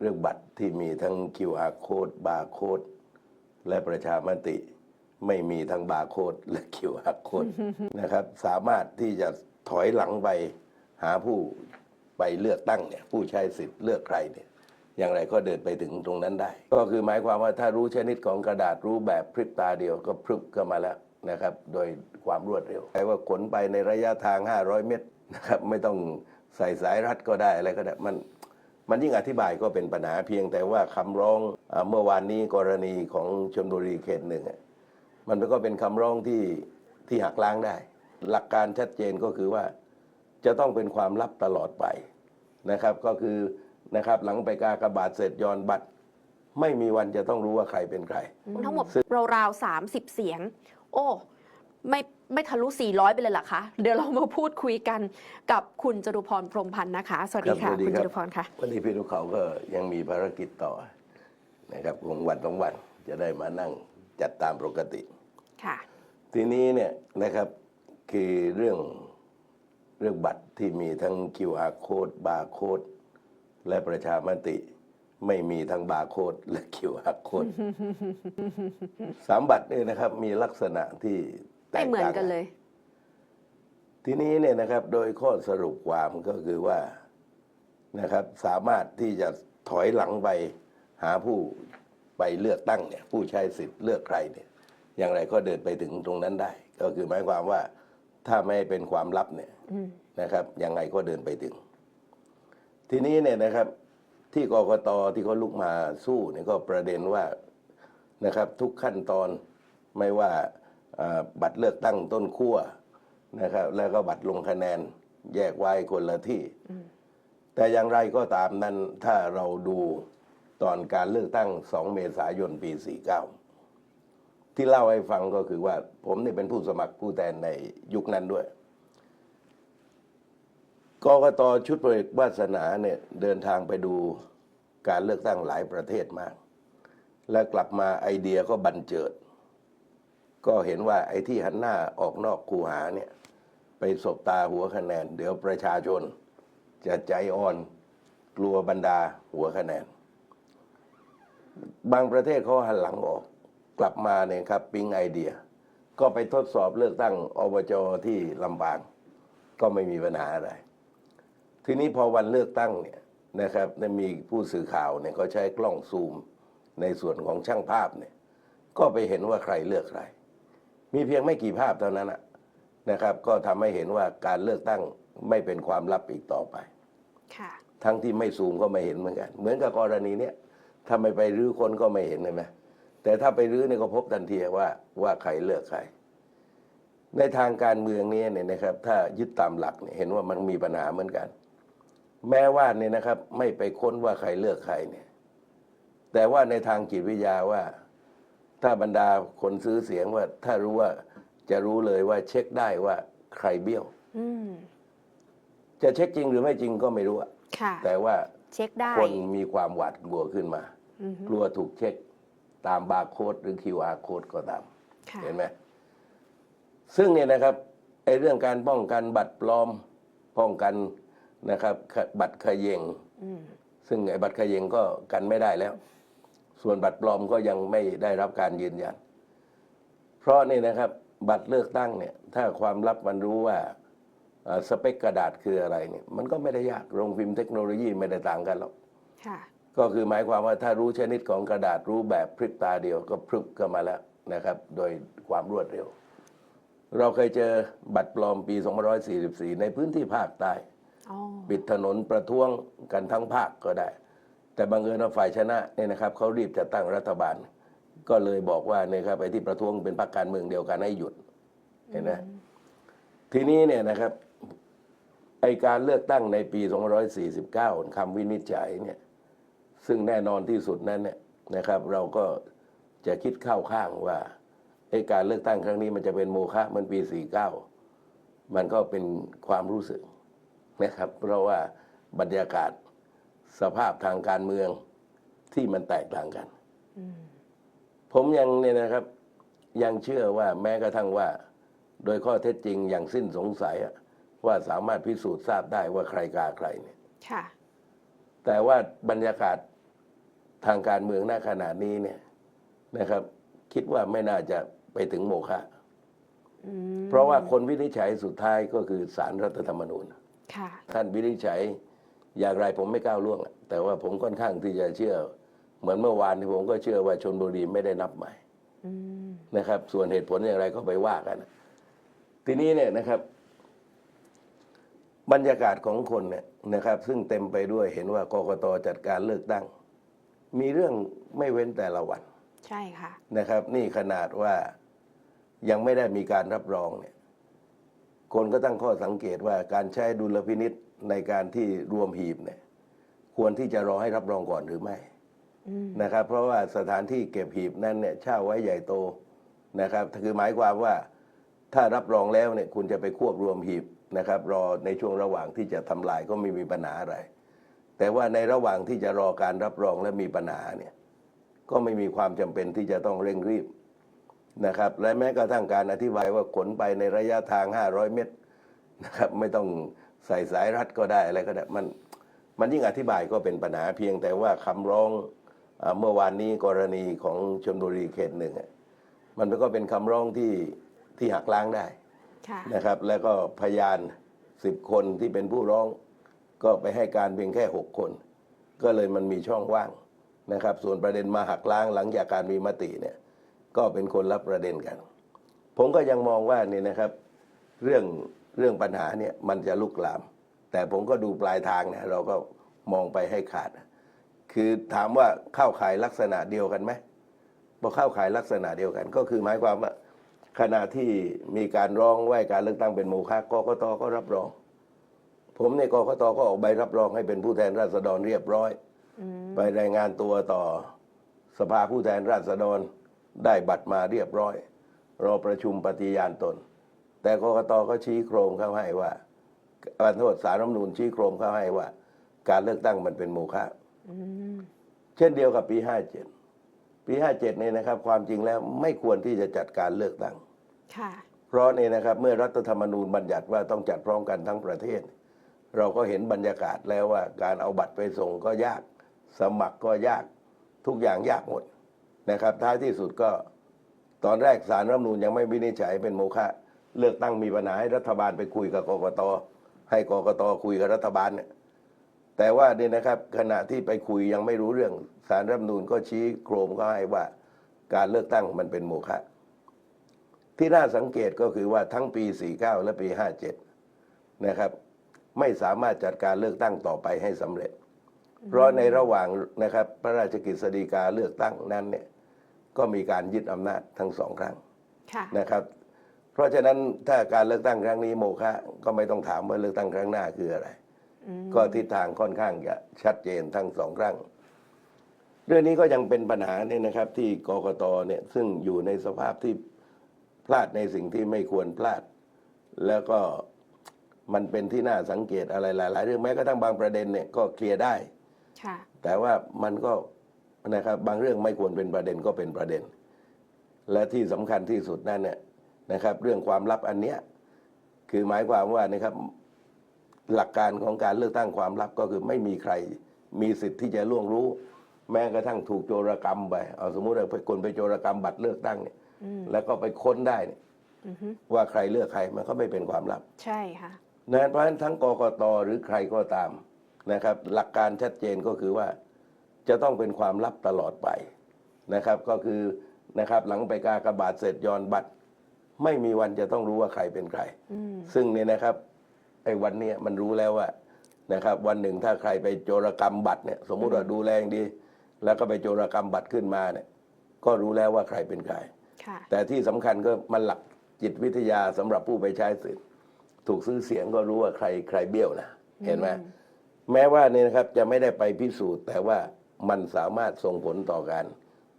เรื่องบัตรที่มีทั้ง QR code บาร์โค้ดและประชามติ ไม่มีทั้งบาร์โค้ดและ QR code นะครับ สามารถที่จะถอยหลังไปหาผู้ไปเลือกตั้งเนี่ยผู้ใช้สิทธิ์เลือกใครเนี่ยอย่างไรก็เดินไปถึงตรงนั้นได้ ก็คือหมายความว่าถ้ารู้ชนิดของกระดาษรู้แบบพริบตาเดียวก็พรึบก็มาแล้วนะครับ โดยความรวดเร็วแปลว่าขนไปในระยะทาง 500 เมตรนะครับ ไม่ต้องใส่สายรัดก็ได้อะไรก็ได้มัน มันยิ่งอธิบายก็เป็นปัญหาเพียงแต่ว่าคำร้องเมื่อวานนี้กรณีของชลบุรีเขตหนึ่งมันก็เป็นคำร้องที่ที่หักล้างได้ หลักการชัดเจนก็คือว่าจะต้องเป็นความลับตลอดไปนะครับ ก็คือนะครับหลังไปกากระบาทเสร็จย้อนบัตร ไม่มีวันจะต้องรู้ว่าใครเป็นใคร ทั้งหมดราวๆสามสิบเสียง โอ้ ไม่ไม่ทะลุ 400 ไปเลยเหรอคะ เดี๋ยวเรามาพูดคุยกันกับคุณจตุพรพรหมพันธ์นะคะ สวัสดีครัค่ะบสวัสดีคุณครัจบตุพรค่ะ วันนี้พี่ทุกเขาก็ยังมีภารกิจต่อนะครับคงวันต้องวันจะได้มานั่งจัดตามปกติ ค่ะ ทีนี้เนี่ยนะครับคือเรื่องเรื่องบัตรที่มีทั้ง QR code บาร์โค้ดและประชามติ ไม่มีทั้งบาร์โค้ดและ QR code สามบัตรเนี่ยนะครับมีลักษณะที่แต ไม่เหมือนกันเลย ทีนี้เนี่ยนะครับ โดยข้อสรุปความก็คือว่านะครับ สามารถที่จะถอยหลังไปหาผู้ไปเลือกตั้งเนี่ย ผู้ใช้สิทธิ์เลือกใครเนี่ย อย่างไรก็เดินไปถึงตรงนั้นได้ ก็คือหมายความว่าถ้าไม่เป็นความลับเนี่ยนะครับ ยังไงก็เดินไปถึง ทีนี้เนี่ยนะครับ ที่กกตที่เขาลุกมาสู้เนี่ยก็ประเด็นว่านะครับ ทุกขั้นตอนไม่ว่า บัตรเลือกตั้งต้นขั้วนะครับ แล้วก็บัตรลงคะแนนแยกไว้คนละที่ แต่อย่างไรก็ตามนั้นถ้าเราดูตอนการเลือกตั้ง 2 เมษายนปี 49 ที่เล่าให้ฟังก็คือว่า ผมนี่เป็นผู้สมัครผู้แทนในยุคนั้นด้วยกกตชุดพลเอกวาสนาเนี่ยเดินทางไปดูการเลือกตั้งหลายประเทศมาก และกลับมาไอเดียก็บันเจิด ก็เห็นว่าไอ้ที่หันหน้าออกนอกคูหาเนี่ยไปสบตาหัวคะแนน เดี๋ยวประชาชน จะใจอ่อนกลัวบรรดาหัวคะแนน บางประเทศเขาหันหลังออกกลับมาเนี่ยครับปิ๊งไอเดีย ก็ไปทดสอบเลือกตั้งอบจที่ลำปางก็ไม่มีปัญหาอะไร ทีนี้พอวันเลือกตั้งเนี่ยนะครับมีผู้สื่อข่าวเนี่ยเขาใช้กล้องซูมในส่วนของช่างภาพเนี่ยก็ไปเห็นว่าใครเลือกใคร มีเพียงไม่กี่ภาพเท่านั้นนะนะครับ ก็ทำให้เห็นว่าการเลือกตั้งไม่เป็นความลับอีกต่อไปค่ะทั้งที่ไม่ซูมก็ไม่เห็นเหมือนกัน เหมือนกับกรณีเนี้ยถ้าไม่ไปรื้อคนก็ไม่เห็นเลยไหมแต่ถ้าไปรื้อเนี่ยก็พบทันทีว่าว่าใครเลือกใคร ในทางการเมืองเนี้เนี่ยนะครับ ถ้ายึดตามหลักเนี่ยเห็นว่ามันมีปัญหาเหมือนกัน แม้ว่าเนี่ยนะครับ ไม่ไปค้นว่าใครเลือกใครเนี่ย แต่ว่าในทางจิตวิทยาว่า ถ้าบรรดาคนซื้อเสียงว่า ถ้ารู้ว่าจะรู้เลยว่าเช็คได้ว่าใครเบี้ยว อืมจะเช็คจริงหรือไม่จริงก็ไม่รู้อะค่ะ แต่ว่าเช็คได้คนมีความหวาดกลัวขึ้นมา อือฮึกลัวถูกเช็คตามบาร์โค้ดหรือ QR โค้ดก็ตาม ค่ะ เห็นไหมซึ่งเนี่ยนะครับไอ้เรื่องการป้องกันบัตรปลอม ป้องกันนะครับบัตรเขยง อืมซึ่งไอ้บัตรเขยงก็กันไม่ได้แล้ว ส่วนบัตรปลอมก็ยังไม่ได้รับการยืนยัน เพราะนี่นะครับบัตรเลือกตั้งเนี่ยถ้าความลับมันรู้ว่าเอ่อสเปคกระดาษคืออะไรเนี่ยมันก็ไม่ได้ยากโรงพิมพ์เทคโนโลยีไม่ได้ต่างกันหรอกค่ะก็คือหมายความว่าถ้ารู้ชนิดของกระดาษรู้แบบพริบตาเดียวก็พรึบก็มาแล้วนะครับ โดยความรวดเร็ว เราเคยเจอบัตรปลอมปี 2544 ในพื้นที่ภาคใต้อ๋อปิดถนนประท้วงกันทั้งภาคก็ได้ แต่บังเอิญว่าฝ่ายชนะเนี่ยนะครับเขารีบจะตั้งรัฐบาล ก็เลยบอกว่าเนี่ยครับไอ้ที่ประท้วงเป็นพรรคการเมืองเดียวกันให้หยุดเห็นไหมทีนี้เนี่ยนะครับไอการเลือกตั้งในปี 249คำวินิจฉัยเนี่ยซึ่งแน่นอนที่สุดนั้นเนี่ยนะครับ เราก็จะคิดเข้าข้างว่าไอการเลือกตั้งครั้งนี้มันจะเป็นโมฆะมันปี 49 มันก็เป็นความรู้สึกนะครับ เพราะว่าบรรยากาศ สภาพทางการเมืองที่มันแตกต่างกันอืมผมยังเนี่ยนะครับ ยังเชื่อว่าแม้กระทั่งว่า โดยข้อเท็จจริงอย่างสิ้นสงสัยอะว่าสามารถพิสูจน์ทราบได้ว่าใครกาใครเนี่ยค่ะแต่ว่าบรรยากาศทางการเมืองณขณะนี้เนี่ยนะครับ คิดว่าไม่น่าจะไปถึงโมฆะอืมเพราะว่าคนวินิจฉัยสุดท้ายก็คือสารรัฐธรรมนูญค่ะท่านวินิจฉัย อย่างไรผมไม่ก้าวล่วงอะแต่ว่าผมค่อนข้างที่จะเชื่อ เหมือนเมื่อวานที่ผมก็เชื่อว่าชนบุรีไม่ได้นับใหม่อืมนะครับ ส่วนเหตุผลอย่างไรก็ไปว่ากัน ทีนี้เนี่ยนะครับ บรรยากาศของคนเนี่ยนะครับ ซึ่งเต็มไปด้วยเห็นว่ากกตจัดการเลือกตั้ง มีเรื่องไม่เว้นแต่ละวัน ใช่ค่ะนะครับ นี่ขนาดว่ายังไม่ได้มีการรับรองเนี่ย คนก็ตั้งข้อสังเกตว่าการใช้ดุลพินิษ ในการที่รวมหีบเนี่ยควรที่จะรอให้รับรองก่อนหรือไม่อืมนะครับ เพราะว่าสถานที่เก็บหีบนั้นเนี่ยเช่าไว้ใหญ่โตนะครับคือหมายความว่าถ้ารับรองแล้วเนี่ยคุณจะไปควบรวมหีบนะครับ รอในช่วงระหว่างที่จะทำลายก็ไม่มีปัญหาอะไร แต่ว่าในระหว่างที่จะรอการรับรองและมีปัญหาเนี่ยก็ไม่มีความจำเป็นที่จะต้องเร่งรีบนะครับ และแม้กระทั่งการอธิบายว่าขนไปในระยะทาง 500 เมตรนะครับไม่ต้อง ใส่สายรัดก็ได้อะไรก็ได้มันมันยิ่งอธิบายก็เป็นปัญหาเพียงแต่ว่าคำร้องอาเมื่อวานนี้กรณีของชนบุรีเขตหนึ่งอะมันก็เป็นคำร้องที่ที่หักล้างได้ค่ะนะครับ แล้วก็พยานสิบคนที่เป็นผู้ร้อง ก็ไปให้การเพียงแค่หกคน ก็เลยมันมีช่องว่างนะครับ ส่วนประเด็นมาหักล้างหลังจากการมีมติเนี่ยก็เป็นคนรับประเด็นกัน ผมก็ยังมองว่านี่นะครับ เรื่อง เรื่องปัญหาเนี่ยมันจะลุกลาม แต่ผมก็ดูปลายทางเนี่ยเราก็มองไปให้ขาด คือถามว่าเข้าข่ายลักษณะเดียวกันไหมพอเข้าข่ายลักษณะเดียวกัน ก็คือหมายความว่าขณะที่มีการร้องว่าการเลือกตั้งเป็นโมฆะกกตก็รับรอง ผมในยกกตก็ออกใบรับรองให้เป็นผู้แทนราษฎรเรียบร้อยอืมไปรายงานตัวต่อสภาผู้แทนราษฎรได้บัตรมาเรียบร้อย รอประชุมปฏิญาณตน แต่กกตก็ชี้โครงเข้าให้ว่าการโทษสารรัฐธรรมนูญชี้โครงเข้าให้ว่า การเลือกตั้งมันเป็นโมฆะอืมเช่นเดียวกับปี57ปี57เนี่ยนะครับ ความจริงแล้วไม่ควรที่จะจัดการเลือกตั้งค่ะเพราะนี่นะครับ เมื่อรัฐธรรมนูญบัญญัติว่าต้องจัดพร้อมกันทั้งประเทศ เราก็เห็นบรรยากาศแล้วว่า การเอาบัตรไปส่งก็ยาก สมัครก็ยากทุกอย่างยากหมดนะครับ ท้ายที่สุดก็ตอนแรกสารรัฐธรรมนูญยังไม่วินิจฉัยเป็นโมฆะ เลือกตั้งมีปัญหาให้รัฐบาลไปคุยกับกกตให้กกตคุยกับรัฐบาลเนี่ยแต่ว่าเนี่ยนะครับขณะที่ไปคุยยังไม่รู้เรื่องสารรัฐธรรมนูญก็ชี้โครงก็ให้ว่าการเลือกตั้งมันเป็นโมฆะที่น่าสังเกตก็คือว่าทั้งปี 49 และปี 57 นะครับ ไม่สามารถจัดการเลือกตั้งต่อไปให้สำเร็จ เพราะในระหว่างนะครับพระราชกฤษฎีกาเลือกตั้งนั้นเนี่ยก็มีการยึดอำนาจทั้งสองครั้งค่ะนะครับ เพราะฉะนั้นถ้าการเลือกตั้งครั้งนี้โมฆะก็ไม่ต้องถามว่าเลือกตั้งครั้งหน้าคืออะไรอืมก็ทิศทางค่อนข้างจะชัดเจนทั้งสองครั้ง เรื่องนี้ก็ยังเป็นปัญหาเนี่ยนะครับ ที่กกตเนี่ยซึ่งอยู่ในสภาพที่พลาดในสิ่งที่ไม่ควรพลาด แล้วก็มันเป็นที่น่าสังเกตอะไรหลาย ๆ เรื่องแม้กระทั่งบางประเด็นเนี่ยก็เคลียร์ได้ค่ะแต่ว่ามันก็นะครับบางเรื่องไม่ควรเป็นประเด็นก็เป็นประเด็น และที่สำคัญที่สุดนั่นเนี่ย นะครับ เรื่องความลับอันเนี้ยคือหมายความว่านะครับหลักการของการเลือกตั้งความลับก็คือไม่มีใครมีสิทธิ์ที่จะล่วงรู้ แม้กระทั่งถูกโจรกรรมไปเอาสมมุติว่าคนไปโจรกรรมบัตรเลือกตั้งเนี่ยอืมแล้วก็ไปค้นได้เนี่ยอือฮึว่าใครเลือกใครมันก็ไม่เป็นความลับ ใช่ค่ะนะเพราะฉะนั้นทั้งกกตหรือใครก็ตามนะครับ หลักการชัดเจนก็คือว่าจะต้องเป็นความลับตลอดไปนะครับ ก็คือนะครับหลังไปกากบาทเสร็จย้อนบัตร ไม่มีวันจะต้องรู้ว่าใครเป็นใครอืมซึ่งเนี่ยนะครับไอ้วันเนี้ยมันรู้แล้วว่านะครับ วันหนึ่งถ้าใครไปโจรกรรมบัตรเนี่ยสมมุติว่าดูแลอย่างดี แล้วก็ไปโจรกรรมบัตรขึ้นมาเนี่ยก็รู้แล้วว่าใครเป็นใครค่ะแต่ที่สำคัญก็มันหลักจิตวิทยาสำหรับผู้ไปใช้สิทธิ์ถูกซื้อเสียงก็รู้ว่าใครใครเบี้ยวนะเห็นไหมอืมแม้ว่าเนี่ยนะครับจะไม่ได้ไปพิสูจน์ แต่ว่ามันสามารถส่งผลต่อการ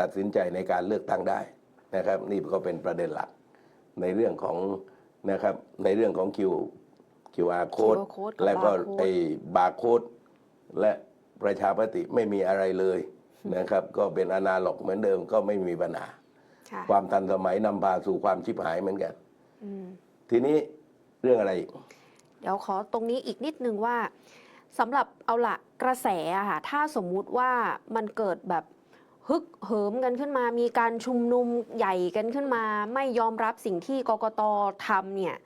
ตัดสินใจในการเลือกตั้งได้นะครับ นี่ก็เป็นประเด็นหลัก ในเรื่องของนะครับในเรื่องของ Q QR code QR code กับและก็ barcode ไอ้บาร์โค้ดและประชาปฏิไม่มีอะไรเลยนะครับ ก็เป็นอนาล็อกเหมือนเดิมก็ไม่มีปัญหา ค่ะความทันสมัยนำพาสู่ความชิบหายเหมือนกัน อืม ทีนี้เรื่องอะไรอีก เดี๋ยวขอตรงนี้อีกนิดนึงว่าสำหรับเอาละกระแสอะค่ะถ้าสมมุติว่ามันเกิดแบบ ฮึกเหิมกันขึ้นมา มีการชุมนุมใหญ่กันขึ้นมา ไม่ยอมรับสิ่งที่กกตทำเนี่ย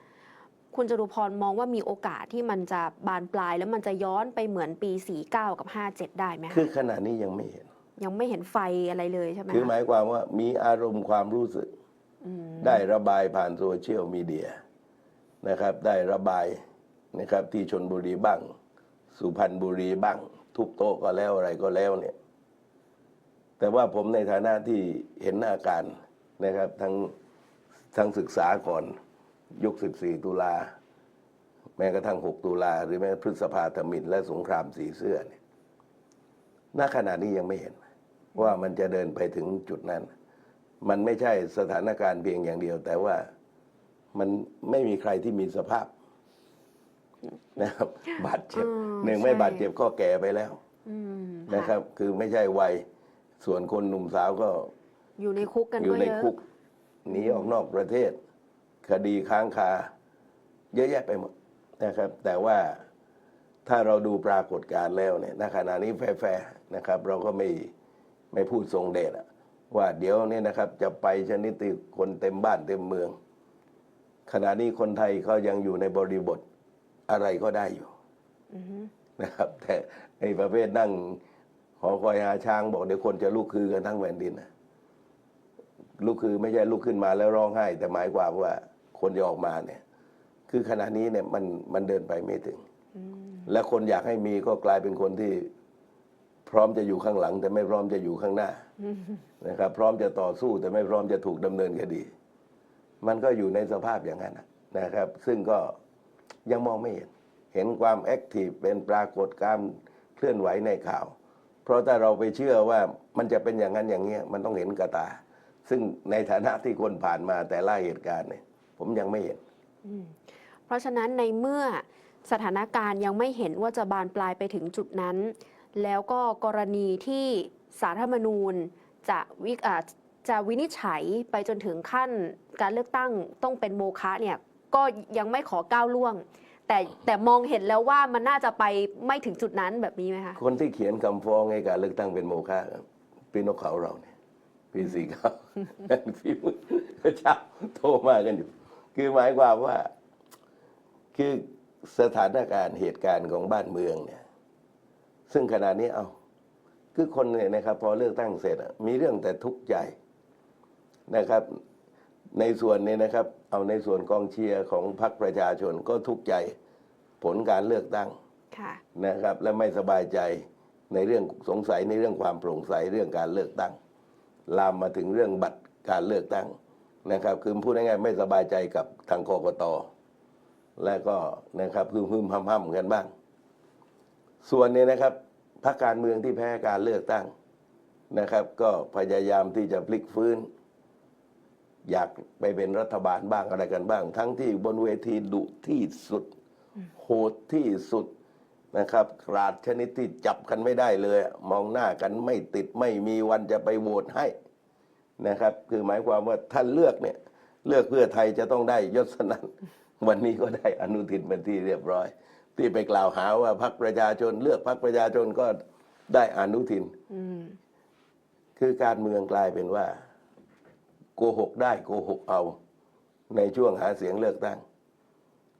คุณจตุพรมองว่ามีโอกาสที่มันจะบานปลาย แล้วมันจะย้อนไปเหมือนปี 49 กับ 57 ได้ไหมคืคะอขณะนี้ยังไม่เห็น ยังไม่เห็นไฟอะไรเลยใช่ไหมคือหคะมายความว่ามีอารมณ์ความรู้สึกอืมได้ระบายผ่านโซเชียลมีเดียนะครับ ได้ระบายนะครับที่ชนบุรีบ้าง สุพรรณบุรีบ้าง ทุบโต๊ะก็แล้วอะไรก็แล้วเนี่ย แต่ว่าผมในฐานะที่เห็นอาการนะครับทั้งทั้งศึกษาก่อนยุค 14 ตุลา แม้กระทั่ง 6 ตุลา หรือแม้พฤษภาธมินและสงครามสีเสื้อเนี่ยณขณะนี้ยังไม่เห็น ว่ามันจะเดินไปถึงจุดนั้น มันไม่ใช่สถานการณ์เพียงอย่างเดียว แต่ว่ามันไม่มีใครที่มีสภาพนะครับบาดเจ็บอืมหนึ่งไม่ใช่บาดเจ็บก็แก่ไปแล้วอืมนะครับ คือไม่ใช่วัย ส่วนคนหนุ่มสาวก็อยู่ในคุกกันอยู่ก็ในเยอะคุกหนีออกนอกประเทศ คดีค้างคา เยอะแยะไปหมดนะครับ แต่ว่าถ้าเราดูปรากฏการณ์แล้วเนี่ยณขณะนี้แฟร์ๆนะครับ เราก็ไม่ไม่พูดทรงเดชอะว่าเดี๋ยวนี้นะครับ จะไปชนิดที่คนเต็มบ้านเต็มเมือง ขณะนี้คนไทยเขายังอยู่ในบริบทอะไรก็ได้อยู่ อือฮึนะครับแต่ไอ้ประเภทนั่งห อคอยหาช้างบอกเดี๋ยวคนจะลุกคือกันทั้งแผ่นดินนะลุกคือไม่ใช่ลุกขึ้นมาแล้วร้องไห้ แต่หมายความว่าคนจะออกมาเนี่ย คือขณะนี้เนี่ยมันมันเดินไปไม่ถึง และคนอยากให้มีก็กลายเป็นคนที่พร้อมจะอยู่ข้างหลัง แต่ไม่พร้อมจะอยู่ข้างหน้านะครับ พร้อมจะต่อสู้แต่ไม่พร้อมจะถูกดำเนินคดี มันก็อยู่ในสภาพอย่างนั้นนะครับ ซึ่งก็ยังมองไม่เห็น เห็นความแอคทีฟเป็นปรากฏการเคลื่อนไหวในข่าว เพราะถ้าเราไปเชื่อว่ามันจะเป็นอย่างนั้นอย่างเงี้ยมันต้องเห็นกระตา ซึ่งในฐานะที่คนผ่านมาแต่ละเหตุการณ์เนี่ย ผมยังไม่เห็น เพราะฉะนั้นในเมื่อสถานการณ์ยังไม่เห็นว่าจะบานปลายไปถึงจุดนั้น แล้วก็กรณีที่สารรัฐธรรมนูญจะวิจะวินิจฉัยไปจนถึงขั้นการเลือกตั้งต้องเป็นโมฆะเนี่ยก็ยังไม่ขอก้าวล่วง แต่แต่มองเห็นแล้วว่ามันน่าจะไปไม่ถึงจุดนั้นแบบนี้ไหมคะ คนที่เขียนคำฟ้องให้การเลือกตั้งเป็นโมฆะครับปีนกเขาเราเนี่ยปีสี่เก้าพี่มือเช้าโทรมากันอยู่ คือหมายความว่า คือสถานการณ์เหตุการณ์ของบ้านเมืองเนี่ย ซึ่งขณะนี้เอาคือคนเนี่ยนะครับ พอเลือกตั้งเสร็จมีเรื่องแต่ทุกข์ใจนะครับ ในส่วนนี้นะครับ เอาในส่วนกองเชียร์ของพรรคประชาชนก็ทุกข์ใจผลการเลือกตั้งค่ะนะครับ และไม่สบายใจในเรื่องสงสัยในเรื่องความโปร่งใสเรื่องการเลือกตั้ง ลามมาถึงเรื่องบัตรการเลือกตั้งนะครับคือพูดง่ายๆไม่สบายใจกับทางกกตและก็นะครับพึมพึมพำพำกันบ้าง ส่วนนี้นะครับพรรคการเมืองที่แพ้การเลือกตั้งนะครับ ก็พยายามที่จะพลิกฟื้น อยากไปเป็นรัฐบาลบ้างอะไรกันบ้าง ทั้งที่บนเวทีดุที่สุด โหดที่สุดนะครับกราดชนิดที่จับกันไม่ได้เลย มองหน้ากันไม่ติดไม่มีวันจะไปโหวตให้นะครับ คือหมายความว่าท่านเลือกเนี่ย เลือกเพื่อไทยจะต้องได้ยศนันวันนี้ก็ได้อนุทินเป็นที่เรียบร้อย ที่ไปกล่าวหาว่าพรรคประชาชน เลือกพรรคประชาชนก็ได้อนุทินอืมคือการเมืองกลายเป็นว่า โกหกได้โกหกเอา ในช่วงหาเสียงเลือกตั้ง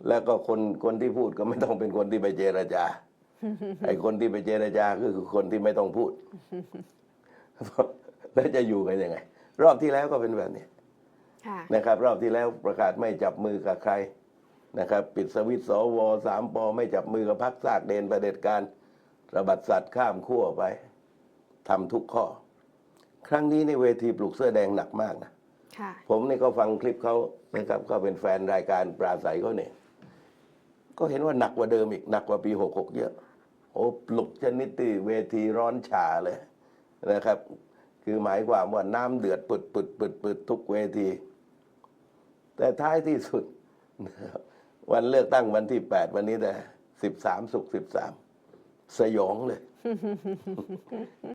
แล้วก็คนคนที่พูดก็ไม่ต้องเป็นคนที่ไปเจรจาไอ้คนที่ไปเจรจาก็คือคนที่ไม่ต้องพูด แล้วจะอยู่กันยังไง รอบที่แล้วก็เป็นแบบนี้ค่ะนะครับ รอบที่แล้วประกาศไม่จับมือกับใครนะครับ ปิดสวิตช์สวสามปอไม่จับมือกับพรรคซากเดนประเผด็จการระบัดสัตว์ข้ามขั้วไปทำทุกข้อ ครั้งนี้ในเวทีปลุกเสื้อแดงหนักมากนะค่ะ ผมนี่ก็ฟังคลิปเขานะครับ ก็เป็นแฟนรายการปราศัยเขาเนี่ย ก็เห็นว่าหนักกว่าเดิมอีกหนักกว่าปีหกหกเยอะโอ้ปลุกชนิดที่เวทีร้อนฉาเลยนะครับ คือหมายความว่าน้ำเดือดปึดปึดปึดปึดทุกเวที แต่ท้ายที่สุด วันเลือกตั้งวันที่แปดวันนี้แต่สิบสามสุกสิบสามสยองเลย